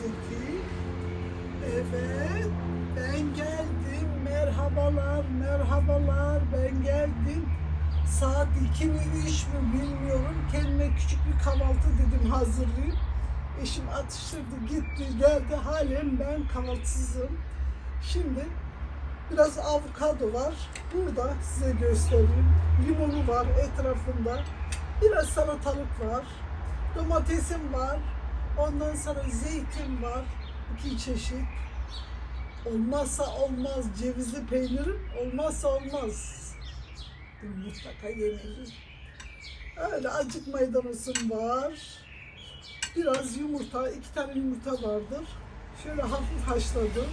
Zeki. Evet, ben geldim. Merhabalar, merhabalar. Ben geldim. Saat iki mi üç mü bilmiyorum. Kendime küçük bir kahvaltı dedim hazırlayayım. Eşim atıştırdı, gitti, geldi. Halen ben kahvaltısızım. Şimdi biraz avokado var. Burada size göstereyim. Limonu var etrafında. Biraz salatalık var. Domatesim var. Ondan sonra zeytin var. iki çeşit. Olmazsa olmaz cevizli peynirim. Olmazsa olmaz. Mutlaka yemeliyim. Öyle acık maydanozum var. Biraz yumurta, iki tane yumurta vardır. Şöyle hafif haşladım.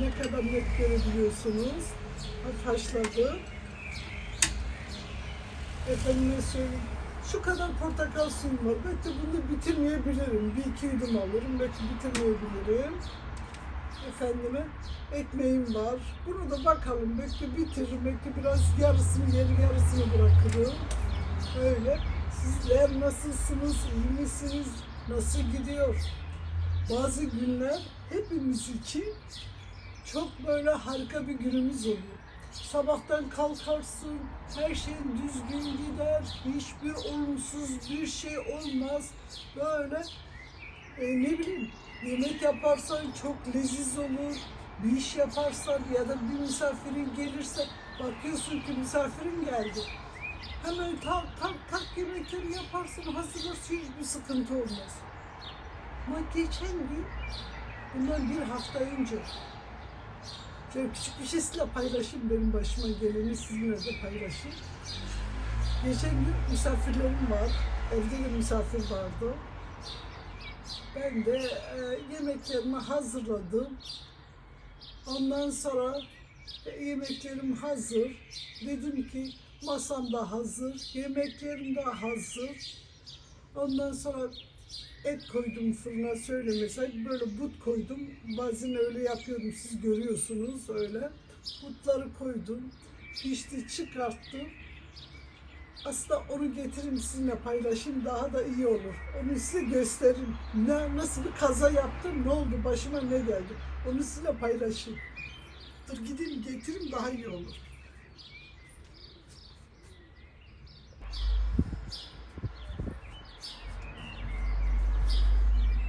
Ne kadar net görebiliyorsunuz. Hafif haşladım. Efendime söyleyeyim. Şu kadar portakal suyum var. Belki bunu bitirmeyebilirim. Bir iki yudum alırım. Belki bitirmeyebilirim. Efendime ekmeğim var. Bunu da bakalım. Belki bitiririm. Belki biraz yarısını yeri yarısını bırakırım. Öyle. Sizler nasılsınız? İyi misiniz? Nasıl gidiyor? Bazı günler hepimiz için çok böyle harika bir günümüz oluyor. Sabahtan kalkarsın, her şey düzgün gider, hiçbir olumsuz bir şey olmaz. Böyle e, ne bileyim yemek yaparsan çok leziz olur. Bir iş yaparsan ya da bir misafirin gelirse bakıyorsun ki misafirin geldi. Hemen kalk kalk kalk yemekleri yaparsın hazırlarsın hiçbir sıkıntı olmaz. Ama geçen gün bundan bir hafta önce Şöyle küçük bir şey sizinle paylaşayım benim başıma geleni sizinle de paylaşayım. Geçen gün misafirlerim var. Evde de misafir vardı. Ben de e, yemeklerimi hazırladım. Ondan sonra e, yemeklerim hazır. Dedim ki masam da hazır, yemeklerim de hazır. Ondan sonra et koydum fırına söylemesek böyle but koydum. Bazen öyle yapıyorum siz görüyorsunuz öyle. Butları koydum. Pişti çıkarttım. Aslında onu getireyim sizinle paylaşayım daha da iyi olur. Onu size göstereyim. Ne, nasıl bir kaza yaptım, ne oldu, başıma ne geldi. Onu sizinle paylaşayım. Dur gideyim getireyim daha iyi olur.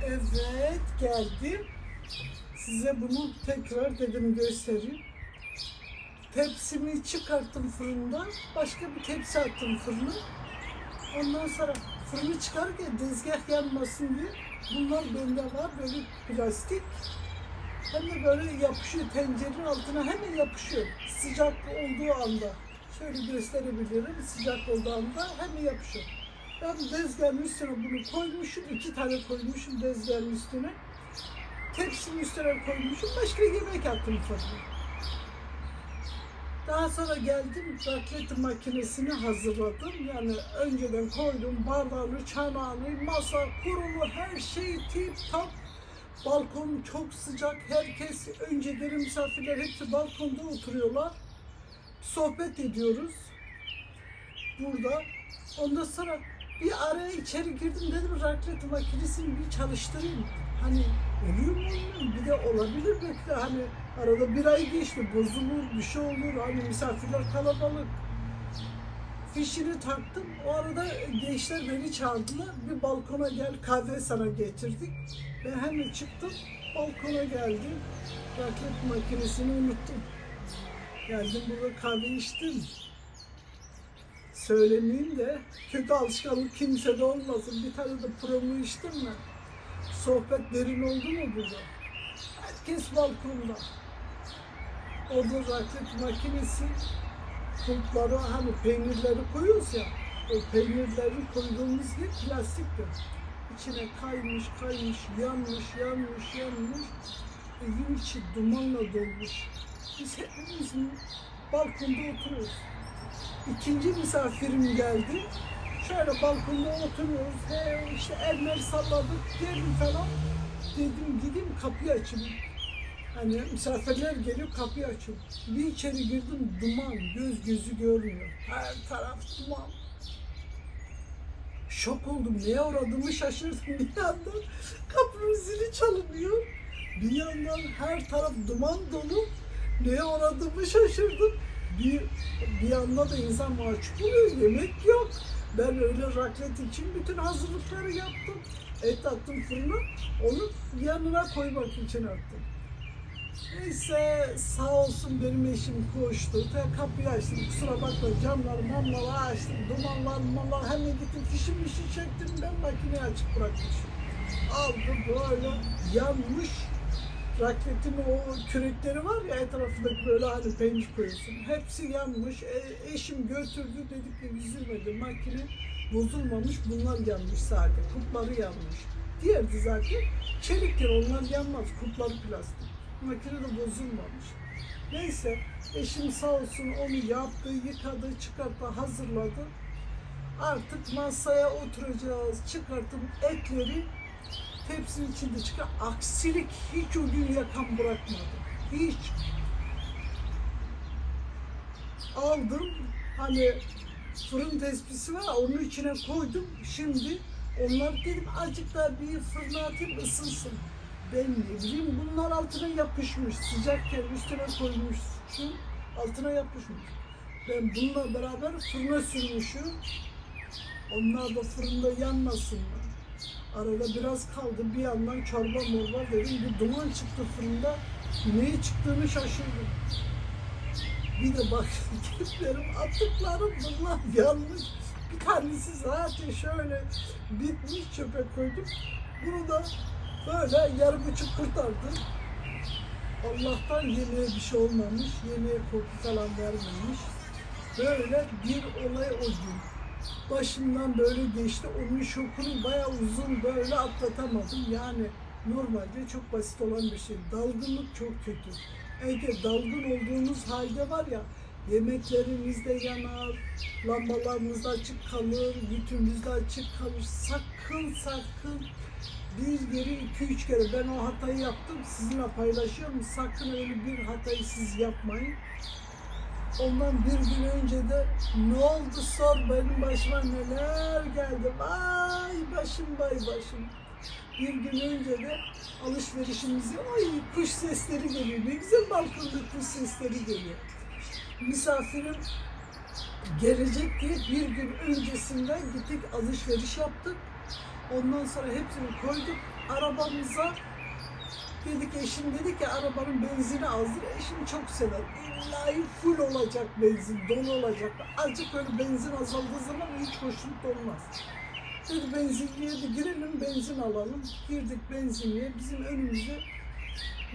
Evet geldim. Size bunu tekrar dedim göstereyim. Tepsimi çıkarttım fırından. Başka bir tepsi attım fırına. Ondan sonra fırını çıkarırken tezgah yanmasın diye bunlar bende var böyle plastik. Hem de böyle yapışıyor tencerenin altına hemen yapışıyor. Sıcak olduğu anda. Şöyle gösterebilirim. Sıcak olduğu anda hemen yapışıyor. Ben tezgahın üstüne bunu koymuşum. iki tane koymuşum tezgahın üstüne. Tepsinin üstüne koymuşum. Başka yemek attım fırına. Daha sonra geldim raklet makinesini hazırladım. Yani önceden koydum bardağını, çanağını, masa, kurulu her şey tip top. Balkon çok sıcak. Herkes önceden misafirler hepsi balkonda oturuyorlar. Sohbet ediyoruz. Burada. Ondan sonra bir araya içeri girdim dedim raklet makinesini bir çalıştırayım. Hani oluyor mu olmuyor mu? Bir de olabilir belki de hani arada bir ay geçti bozulur bir şey olur hani misafirler kalabalık. Fişini taktım. O arada gençler beni çağırdılar. Bir balkona gel kahve sana getirdik. Ben hemen çıktım. Balkona geldim. Raklet makinesini unuttum. Geldim burada kahve içtim söylemeyeyim de kötü alışkanlık kimsede olmasın. Bir tane de promu içtim mi? Sohbet derin oldu mu burada? Herkes balkonda. Orada raklet makinesi kulpları hani peynirleri koyuyoruz ya o peynirleri koyduğumuz yer plastiktir. İçine kaymış, kaymış, yanmış, yanmış, yanmış. Evin içi dumanla dolmuş. Biz hepimiz balkonda oturuyoruz. İkinci misafirim geldi. Şöyle balkonda oturuyoruz. He, işte elleri salladık. Gelin falan. Dedim gideyim kapıyı açayım. Hani misafirler geliyor kapıyı açıyorum. Bir içeri girdim duman. Göz gözü görmüyor. Her taraf duman. Şok oldum. Neye uğradığımı şaşırdım bir anda. Kapı Kapının zili çalınıyor. Bir yandan her taraf duman dolu. Neye uğradığımı şaşırdım. Bir, bir yanda da insan mahcup oluyor. Yemek yok. Ben öyle raclette için bütün hazırlıkları yaptım. Et attım fırına. Onu yanına koymak için attım. Neyse sağ olsun benim eşim koştu. Ta kapıyı açtım. Kusura bakma camları mamları açtım. Dumanlar mamlar hemen gittim fişim işi çektim. Ben makineyi açık bırakmışım. Aldım böyle yanmış. Raketin o kürekleri var ya etrafındaki böyle hani peynir koyuyorsun. Hepsi yanmış. E, eşim götürdü dedik ki üzülmedi. Makine bozulmamış. Bunlar yanmış sadece. Kupları yanmış. Diğerdi zaten. Çeliktir onlar yanmaz. Kupları plastik. Makine de bozulmamış. Neyse eşim sağ olsun onu yaptı, yıkadı, çıkarttı, hazırladı. Artık masaya oturacağız. Çıkarttım etleri tepsinin içinde çıkar. Aksilik hiç o gün yakan bırakmadı. Hiç. Aldım. Hani fırın tespisi var onun içine koydum. Şimdi onlar dedim azıcık daha bir fırına atayım ısınsın. Ben ne bileyim bunlar altına yapışmış. Sıcakken üstüne koymuşsun. Altına yapışmış. Ben bununla beraber fırına sürmüşüm. Onlar da fırında yanmasınlar. Arada biraz kaldı. Bir yandan çorba morba dedim. Bir duman çıktı fırında. Neye çıktığını şaşırdım. Bir de bak benim attıklarım bunlar yanmış. Bir tanesi zaten şöyle bitmiş çöpe koydum. Bunu da böyle yarı buçuk kurtardı. Allah'tan yemeğe bir şey olmamış. Yemeğe korku falan vermemiş. Böyle bir olay o gün. Başımdan böyle geçti. Onun şokunu bayağı uzun böyle atlatamadım. Yani normalde çok basit olan bir şey. Dalgınlık çok kötü. Eğer dalgın olduğunuz halde var ya yemekleriniz de yanar, lambalarınız da açık kalır, bütününüz de açık kalır. Sakın sakın bir kere, iki üç kere ben o hatayı yaptım. Sizinle paylaşıyorum. Sakın öyle bir hatayı siz yapmayın. Ondan bir gün önce de ne oldu sor benim başıma neler geldi. Vay başım vay başım. Bir gün önce de alışverişimizi ay kuş sesleri geliyor. Ne güzel balkonda kuş sesleri geliyor. Misafirim gelecek diye bir gün öncesinden gittik alışveriş yaptık. Ondan sonra hepsini koyduk arabamıza. Dedik eşim dedi ki arabanın benzini azdır. Eşim çok sever. İllahi full olacak benzin, dolu olacak. Azıcık böyle benzin azaldığı zaman hiç hoşnut olmaz. Dedi benzinliğe de girelim benzin alalım. Girdik benzinliğe. Bizim önümüzde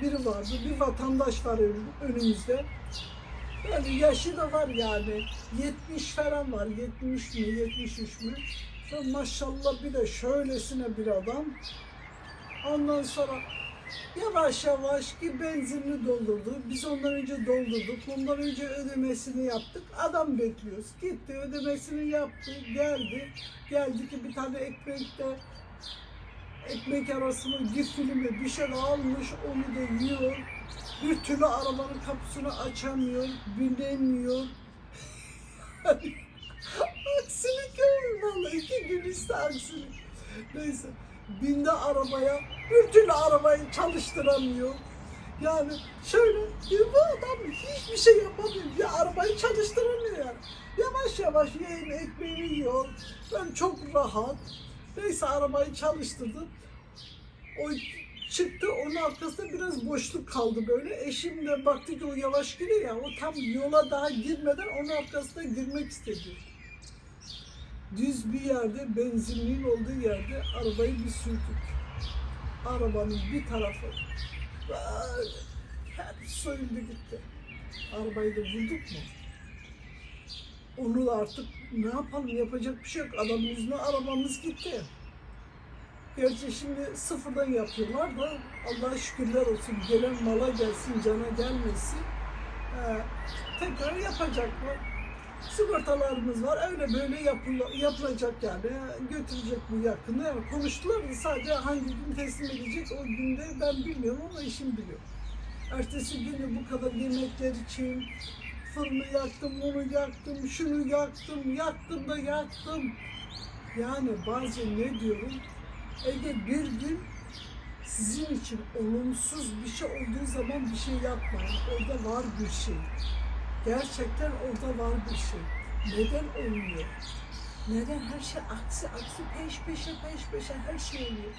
biri vardı. Bir vatandaş var ön- önümüzde. Böyle yaşı da var yani. 70 falan var. 70 mi 73 mü? Sonra maşallah bir de şöylesine bir adam. Ondan sonra yavaş yavaş ki benzinini doldurdu. Biz ondan önce doldurduk. Ondan önce ödemesini yaptık. Adam bekliyoruz. Gitti ödemesini yaptı. Geldi. Geldi ki bir tane ekmekte ekmek arasını bir filmi bir şey almış onu da yiyor. Bir türlü arabanın kapısını açamıyor, binemiyor. aksilik vallahi iki gün üstü aksilik. Neyse bindi arabaya bir türlü arabayı çalıştıramıyor. Yani şöyle bir bu adam hiçbir şey yapamıyor. Ya arabayı çalıştıramıyor yani. Yavaş yavaş yiyin ekmeğini yiyor. Ben çok rahat. Neyse arabayı çalıştırdım. O çıktı onun arkasında biraz boşluk kaldı böyle. Eşim de baktı ki o yavaş gidiyor ya o tam yola daha girmeden onun arkasına girmek istedi. Düz bir yerde benzinliğin olduğu yerde arabayı bir sürdük. Arabanın bir tarafı böyle hep soyuldu gitti. Arabayı da bulduk mu? Onu da artık ne yapalım yapacak bir şey yok. Adamın yüzüne arabamız gitti. Gerçi şimdi sıfırdan yapıyorlar da Allah'a şükürler olsun. Gelen mala gelsin, cana gelmesin. Ee, tekrar yapacaklar. Sigortalarımız var. Öyle böyle yapıla- yapılacak yani. Götürecek bu yakında. Yani konuştular da sadece hangi gün teslim edecek o günde ben bilmiyorum ama işim biliyor. Ertesi günü bu kadar yemekler için fırını yaktım, onu yaktım, şunu yaktım, yaktım da yaktım. Yani bazen ne diyorum? Ege bir gün Sizin için olumsuz bir şey olduğu zaman bir şey yapmayın. Orada var bir şey. Gerçekten orada var bir şey. Neden olmuyor? Neden her şey aksi aksi peş peşe peş peşe her şey oluyor.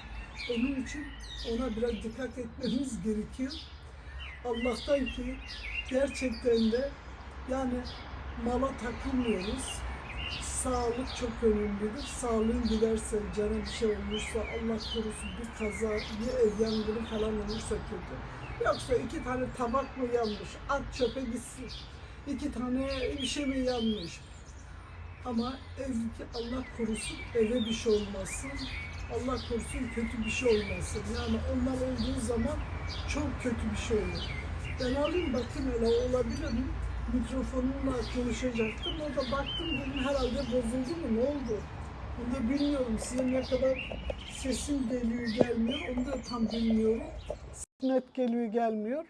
Onun için ona biraz dikkat etmemiz gerekiyor. Allah'tan ki gerçekten de yani mala takılmıyoruz. Sağlık çok önemlidir. Sağlığın giderse, canı bir şey olursa, Allah korusun bir kaza, bir ev yangını falan olursa kötü. Yoksa iki tane tabak mı yanmış, at çöpe gitsin. İki tane bir şey mi yanmış. Ama ev, Allah korusun eve bir şey olmasın. Allah korusun kötü bir şey olmasın. Yani onlar olduğu zaman çok kötü bir şey olur. Ben alayım bakayım hele olabilir mi? Mikrofonumla konuşacaktım. Orada baktım dedim herhalde bozuldu mu ne oldu? Onu da bilmiyorum. Size ne kadar sesim geliyor gelmiyor onu da tam bilmiyorum. Net geliyor gelmiyor.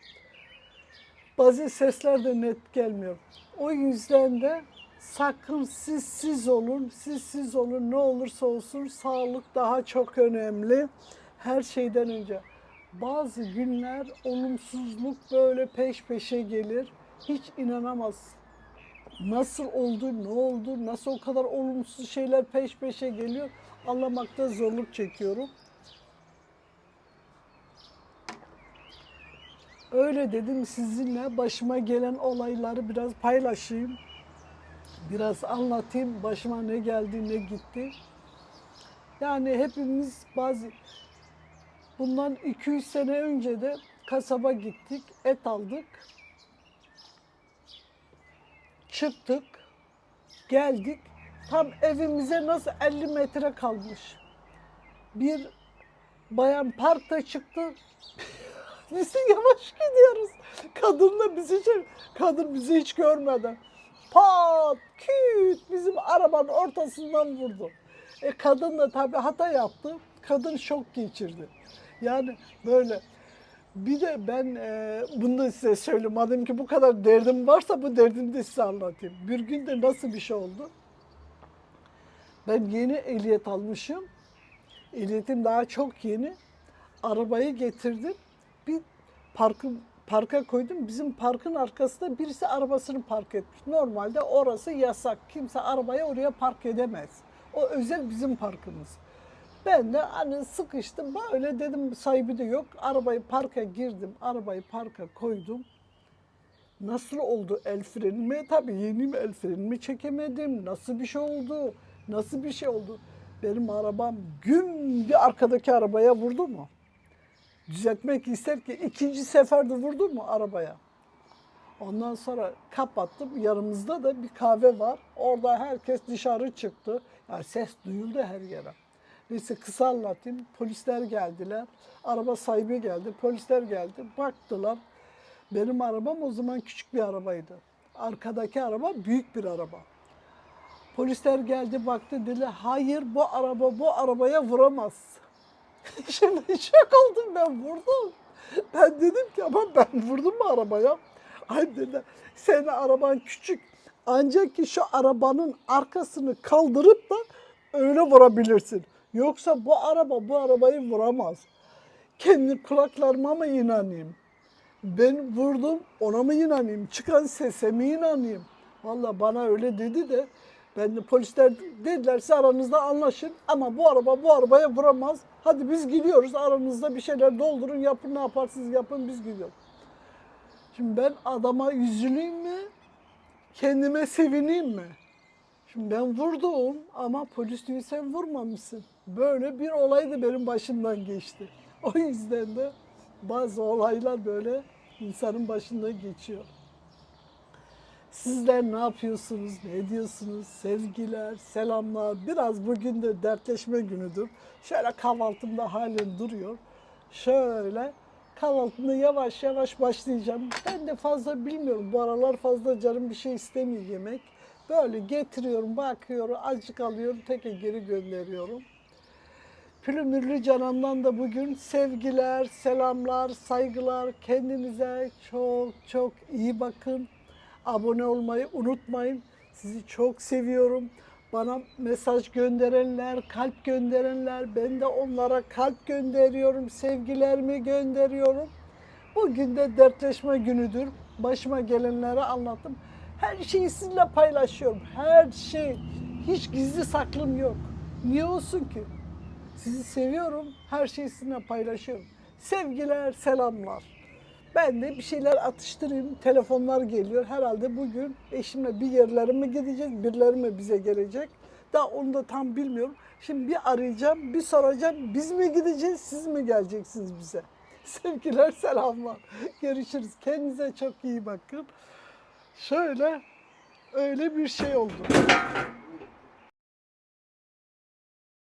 Bazı sesler de net gelmiyor. O yüzden de sakın siz siz olun, siz siz olun ne olursa olsun sağlık daha çok önemli her şeyden önce. Bazı günler olumsuzluk böyle peş peşe gelir. Hiç inanamaz. Nasıl oldu, ne oldu, nasıl o kadar olumsuz şeyler peş peşe geliyor anlamakta zorluk çekiyorum. Öyle dedim sizinle başıma gelen olayları biraz paylaşayım. Biraz anlatayım başıma ne geldi ne gitti. Yani hepimiz bazı bundan 200 sene önce de kasaba gittik, et aldık. Çıktık, geldik. Tam evimize nasıl 50 metre kalmış. Bir bayan parkta çıktı. Biz yavaş gidiyoruz. Kadın da bizi şey, kadın bizi hiç görmeden pat küt bizim arabanın ortasından vurdu. E kadın da tabii hata yaptı. Kadın şok geçirdi. Yani böyle bir de ben e, bunu da size söyleyeyim. Madem ki bu kadar derdim varsa bu derdimi de size anlatayım. Bir gün de nasıl bir şey oldu? Ben yeni ehliyet almışım. Ehliyetim daha çok yeni. Arabayı getirdim. Bir parkı, parka koydum. Bizim parkın arkasında birisi arabasını park etmiş. Normalde orası yasak. Kimse arabayı oraya park edemez. O özel bizim parkımız. Ben de hani sıkıştım. Böyle dedim sahibi de yok. Arabayı parka girdim. Arabayı parka koydum. Nasıl oldu el frenimi? Tabii yeni el frenimi çekemedim. Nasıl bir şey oldu? Nasıl bir şey oldu? Benim arabam güm bir arkadaki arabaya vurdu mu? Düzeltmek ister ki ikinci seferde vurdu mu arabaya? Ondan sonra kapattım. Yanımızda da bir kahve var. Orada herkes dışarı çıktı. Yani ses duyuldu her yere. Neyse kısa anlatayım. Polisler geldiler. Araba sahibi geldi. Polisler geldi. Baktılar. Benim arabam o zaman küçük bir arabaydı. Arkadaki araba büyük bir araba. Polisler geldi baktı dedi hayır bu araba bu arabaya vuramaz. Şimdi şok oldum ben vurdum. Ben dedim ki ama ben vurdum mu arabaya? Ay dedi senin araban küçük. Ancak ki şu arabanın arkasını kaldırıp da öyle vurabilirsin. Yoksa bu araba bu arabayı vuramaz. Kendi kulaklarıma mı inanayım? Ben vurdum ona mı inanayım? Çıkan sese mi inanayım? Valla bana öyle dedi de ben de polisler dedilerse aranızda anlaşın ama bu araba bu arabaya vuramaz. Hadi biz gidiyoruz aranızda bir şeyler doldurun yapın ne yaparsınız yapın biz gidiyoruz. Şimdi ben adama üzüleyim mi? Kendime sevineyim mi? Şimdi ben vurdum ama polis diyor sen vurmamışsın. Böyle bir olay da benim başımdan geçti. O yüzden de bazı olaylar böyle insanın başında geçiyor. Sizler ne yapıyorsunuz, ne ediyorsunuz? Sevgiler, selamlar. Biraz bugün de dertleşme günüdür. Şöyle kahvaltımda halen duruyor. Şöyle kahvaltımda yavaş yavaş başlayacağım. Ben de fazla bilmiyorum. Bu aralar fazla canım bir şey istemiyor yemek. Böyle getiriyorum, bakıyorum, azıcık alıyorum, tekrar geri gönderiyorum. Pülümürlü Canan'dan da bugün sevgiler, selamlar, saygılar. Kendinize çok çok iyi bakın. Abone olmayı unutmayın. Sizi çok seviyorum. Bana mesaj gönderenler, kalp gönderenler, ben de onlara kalp gönderiyorum, sevgilerimi gönderiyorum. Bugün de dertleşme günüdür. Başıma gelenleri anlattım. Her şeyi sizinle paylaşıyorum. Her şey. Hiç gizli saklım yok. Niye olsun ki? Sizi seviyorum. Her şeyi sizinle paylaşıyorum. Sevgiler, selamlar. Ben de bir şeyler atıştırayım. Telefonlar geliyor. Herhalde bugün eşimle bir yerlere mi gideceğiz, birileri mi bize gelecek? Daha onu da tam bilmiyorum. Şimdi bir arayacağım, bir soracağım. Biz mi gideceğiz, siz mi geleceksiniz bize? Sevgiler, selamlar. Görüşürüz. Kendinize çok iyi bakın. Şöyle öyle bir şey oldu.